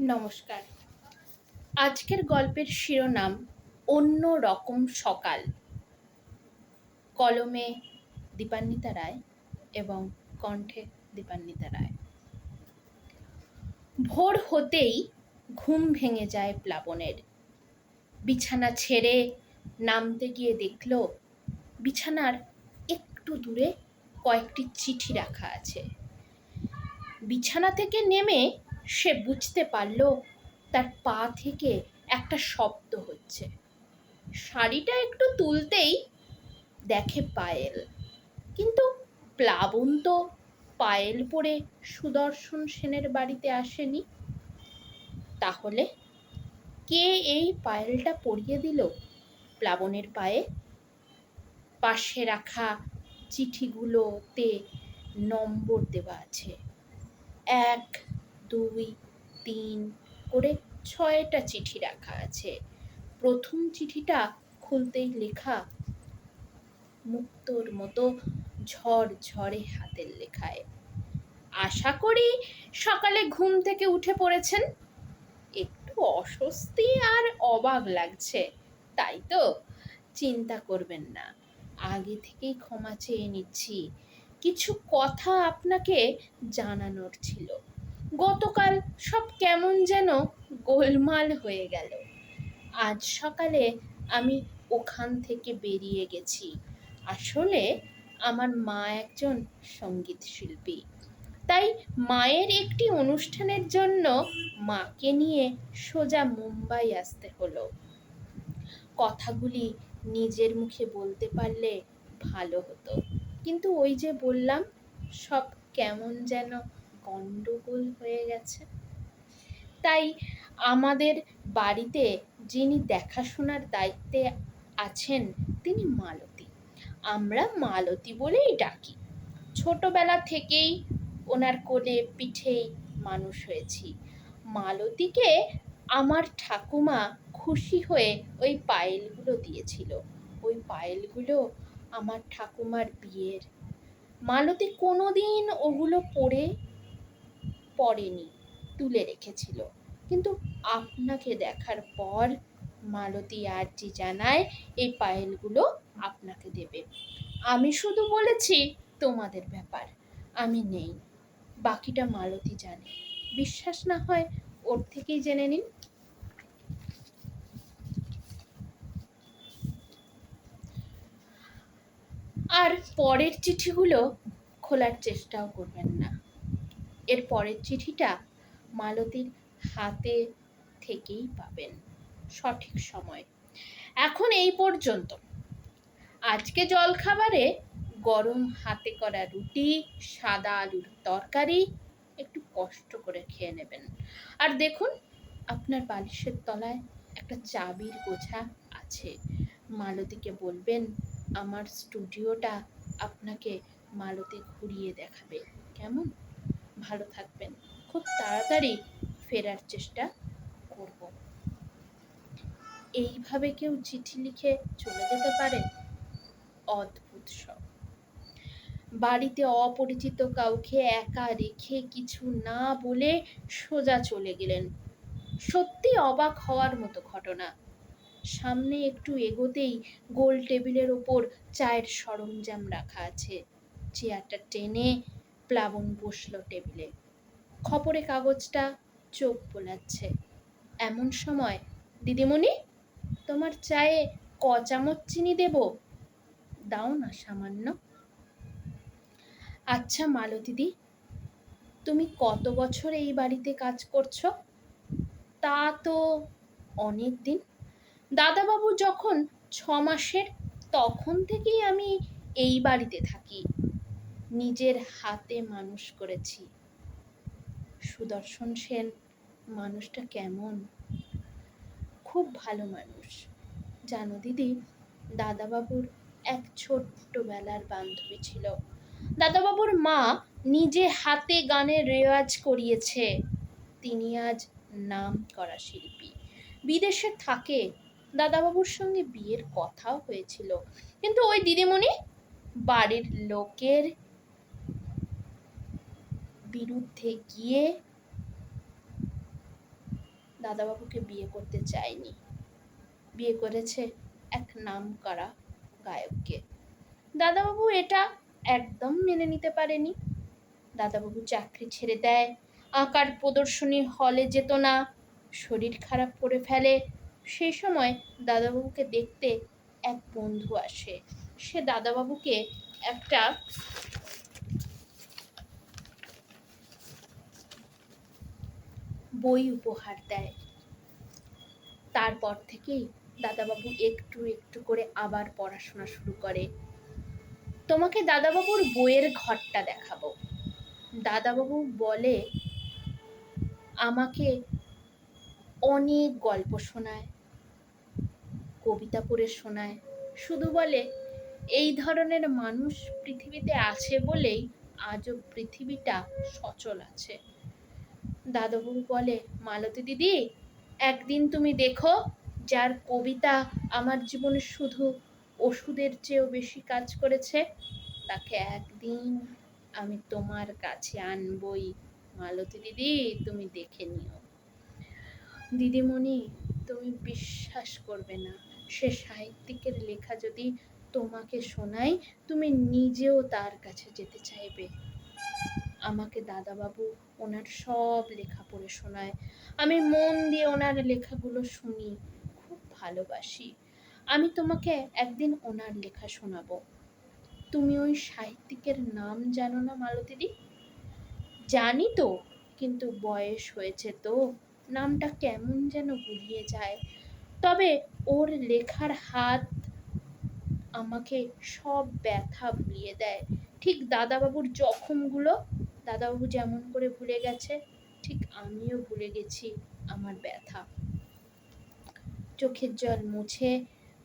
নমস্কার। আজকের গল্পের শিরোনাম, অন্য রকম সকাল। কলমে দীপান্বিতা রায় এবং কণ্ঠে দীপান্বিতা রায়। ভোর হতেই ঘুম ভেঙে যায় প্লাবনের। বিছানা ছেড়ে নামতে গিয়ে দেখল, বিছানার একটু দূরে কয়েকটি চিঠি রাখা আছে। বিছানা থেকে নেমে সে বুঝতে পারল তার পা থেকে একটা শব্দ হচ্ছে। শাড়িটা একটু তুলতেই দেখে পায়েল। কিন্তু প্লাবন তো পায়েল পরে সুদর্শন সেনের বাড়িতে আসেনি। তাহলে কে এই পায়েলটা পরিয়ে দিল প্লাবনের পায়ে? পাশে রাখা চিঠিগুলোতে নম্বর দেওয়া আছে। এক দুই, তিন করে ছয়টা চিঠি রাখা আছে। প্রথম চিঠিটা খুলতেই লেখা, মুক্তোর মতো ঝড় ঝড়ে হাতের লেখায়। আশা করি সকালে ঘুম থেকে উঠে পড়েছেন। একটু অস্বস্তি আর অবাক লাগছে, তাই তো? চিন্তা করবেন না, আগে থেকেই ক্ষমা চেয়ে নিচ্ছি। কিছু কথা আপনাকে জানানোর ছিল। গতকাল সব কেমন যেন গোলমাল হয়ে গেল। আজ সকালে আমি ওখান থেকে বেরিয়ে গেছি। আসলে আমার মা একজন সংগীত শিল্পী। তাই মায়ের একটি অনুষ্ঠানের জন্য মাকে নিয়ে সোজা মুম্বাই আসতে হলো। কথাগুলি নিজের মুখে বলতে পারলে ভালো হতো। কিন্তু ওই যে বললাম, সব কেমন যেন গণ্ডগোল হয়ে গেছে। তাই আমাদের বাড়িতে যিনি দেখাশোনার দায়িত্বে আছেন, তিনি মালতী। আমরা মালতী বলেই ডাকি। ছোটবেলা থেকেই ওনার কোলে পিঠেই মানুষ হয়েছি। মালতীকে আমার ঠাকুমা খুশি হয়ে ওই পায়েলগুলো দিয়েছিল। ওই পায়েলগুলো আমার ঠাকুমার বিয়ের। মালতী কোনোদিন ওগুলো পরে পড়েনি, তুলে রেখেছিল। কিন্তু আপনাকে দেখার পর মালতী আর্জি জানায় এই পায়েলগুলো আপনাকে দেবে। আমি শুধু বলেছি তোমাদের ব্যাপার, আমি নেই। বাকিটা মালতী জানে। বিশ্বাস না হয় ওর থেকেই জেনে নিন। আর পরের চিঠিগুলো খোলার চেষ্টাও করবেন না। এর পরের চিঠিটা মালতীর হাতে থেকেই পাবেন। সঠিক সময়। এখন এই পর্যন্ত। আজকে জলখাবারে গরম হাতে করা রুটি, সাদা আলুর তরকারি, একটু কষ্ট করে খেয়ে নেবেন। আর দেখুন, আপনার বালিশের তলায় একটা চাবির গোছা আছে। মালতীকে বলবেন, আমার স্টুডিওটা আপনাকে মালতী ঘুরিয়ে দেখাবে। কেমন? ভালো থাকবেন। খুব তাড়াতাড়ি ফেরার চেষ্টা করব। এইভাবে কেউ চিঠি লিখে চলে যেতে পারে? অদ্ভুত সব। বাড়িতে অপরিচিত কাউকে একা রেখে কিছু না বলে সোজা চলে গেলেন। সত্যি অবাক হওয়ার মতো ঘটনা। সামনে একটু এগোতেই গোল টেবিলের ওপর চায়ের সরঞ্জাম রাখা আছে। চেয়ারটা টেনে প্লাবন বসল টেবিলে। খবরে কাগজটা চোখ বোলাচ্ছে। এমন সময়, দিদিমণি, তোমার চায়ে ক চামচ চিনি দেব? দাও না, সামান্য। আচ্ছা মালো দিদি তুমি কত বছর এই বাড়িতে কাজ করছ? তা তো অনেক দিন। দাদাবাবু যখন ছ মাসের, তখন থেকেই আমি এই বাড়িতে থাকি। নিজের হাতে মানুষ করেছি। সুদর্শন সেন, মানুষটা কেমন? খুব ভালো মানুষ। জানো দিদি, দাদাবাবুর এক ছোট্টবেলার বান্ধবী ছিল। দাদাবাবুর মা নিজে হাতে গানের রেওয়াজ করিয়েছে। তিনি আজ নাম করা শিল্পী। বিদেশে থাকে। দাদাবাবুর সঙ্গে বিয়ের কথাও হয়েছিল। কিন্তু ওই দিদিমণি বাড়ির লোকের বিরুদ্ধে গিয়ে দাদাবাবুকে বিয়ে করতে চায়নি। বিয়ে করেছে এক নামকরা গায়ককে। দাদাবাবু এটা একদম মেনে নিতে পারেনি। দাদাবাবু চাকরি ছেড়ে দেয়, আঁকার প্রদর্শনী হলে যেত না, শরীর খারাপ করে ফেলে। সেই সময় দাদাবাবুকে দেখতে এক বন্ধু আসে। সে দাদাবাবুকে একটা বই উপহার দেয়। তারপর থেকেই দাদাবাবু একটু একটু করে আবার পড়াশোনা শুরু করে। তোমাকে দাদাবাবুর বইয়ের ঘরটা দেখাবো। দাদাবাবু বলে, আমাকে অনেক গল্প শোনায়, কবিতা পড়ে শোনায়। শুধু বলে, এই ধরনের মানুষ পৃথিবীতে আছে বলেই আজও পৃথিবীটা সচল আছে। দাদাবাবু বলে, মালতী দিদি, একদিন তুমি দেখো, যার কবিতা আমার জীবনে শুধু ওষুধের চেয়েও বেশি কাজ করেছে, তাকে একদিন আমি তোমার কাছে আনবই। মালতী দিদি, তুমি দেখে নিও। দিদিমণি, তুমি বিশ্বাস করবে না, সে সাহিত্যিকের লেখা যদি তোমাকে শোনায়, তুমি নিজেও তার কাছে যেতে চাইবে। আমাকে দাদাবাবু ওনার সব লেখা পড়ে শোনায়। আমি মন দিয়ে ওনার লেখাগুলো শুনি, খুব ভালোবাসি। আমি তোমাকে একদিন ওনার লেখা শোনাবো। তুমি ওই সাহিত্যিকের নাম জানো না মালতীদি? জানি তো, কিন্তু বয়স হয়েছে তো, নামটা কেমন যেন গুলিয়ে যায়। তবে ওর লেখার হাত আমাকে সব ব্যথা ভুলিয়ে দেয়। ঠিক দাদাবাবুর জখমগুলো দাদাবাবু যেমন করে ভুলে গেছে, ঠিক আমিও ভুলে গেছি আমার ব্যথা। চোখের জল মুছে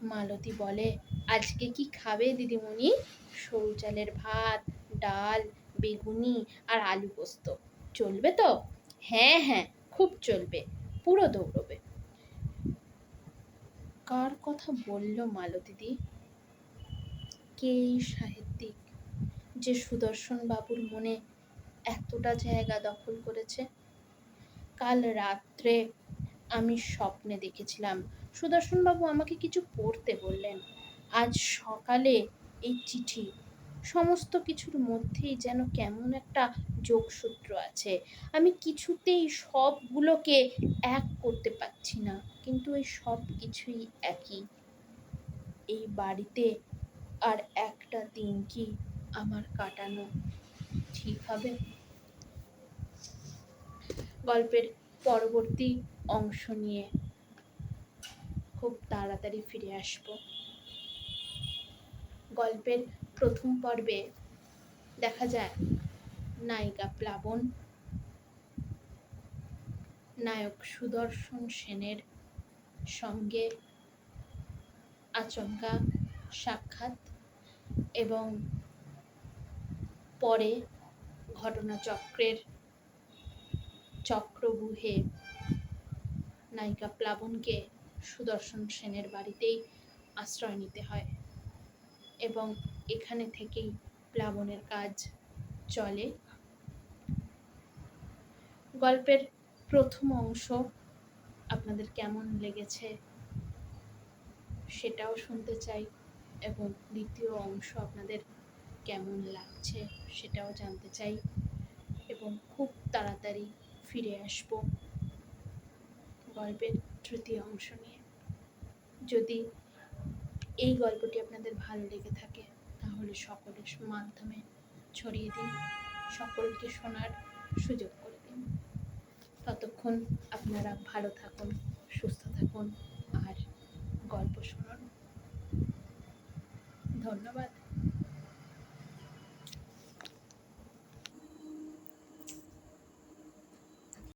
মালতী বলে, আজকে কি খাবে দিদিমণি? সরু চালের ভাত, ডাল, বেগুনি আর আলু পোস্ত। চলবে তো? হ্যাঁ হ্যাঁ খুব চলবে, পুরো দৌড়বে। কার কথা বলল মালতীদি কে সাহিত্যিক যে সুদর্শন বাবুর মনে এতটা জায়গা দখল করেছে। কাল রাত্রে আমি স্বপ্নে দেখেছিলাম। সুদর্শন বাবু আমাকে কিছু পড়তে বললেন। আজ সকালে এই চিঠি। সমস্ত কিছুর মধ্যেই যেন কেমন একটা যোগসূত্র আছে। আমি কিছুতেই সবগুলোকে এক করতে পারছি না, কিন্তু এই সব কিছুই একই। এই বাড়িতে আর একটা দিন কি আমার কাটানো? ঠিক হবে গল্পের পরবর্তী অংশ নিয়ে খুব তাড়াতাড়ি ফিরে আসব। গল্পের প্রথম পর্বে দেখা যায়, নায়িকা প্লাবন, নায়ক সুদর্শন সেনের সঙ্গে আচমকা সাক্ষাৎ এবং পরে ঘটনাচক্রের চক্রবুহে নায়িকা প্লাবনকে সুদর্শন সেনের বাড়িতেই আশ্রয় নিতে হয় এবং এখানে থেকেই প্লাবনের কাজ চলে। গল্পের প্রথম অংশ আপনাদের কেমন লেগেছে সেটাও শুনতে চাই এবং দ্বিতীয় অংশ আপনাদের কেমন লাগছে সেটাও জানতে চাই এবং খুব তাড়াতাড়ি ফিরে আসব। গল্পের তৃতীয় অংশ নিয়ে। যদি এই গল্পটি আপনাদের ভালো লেগে থাকে, তাহলে সকলের মাধ্যমে ছড়িয়ে দিন, সকলকে শোনার সুযোগ করে দিন। ততক্ষণ আপনারা ভালো থাকুন, সুস্থ থাকুন, আর গল্প শুনুন। ধন্যবাদ।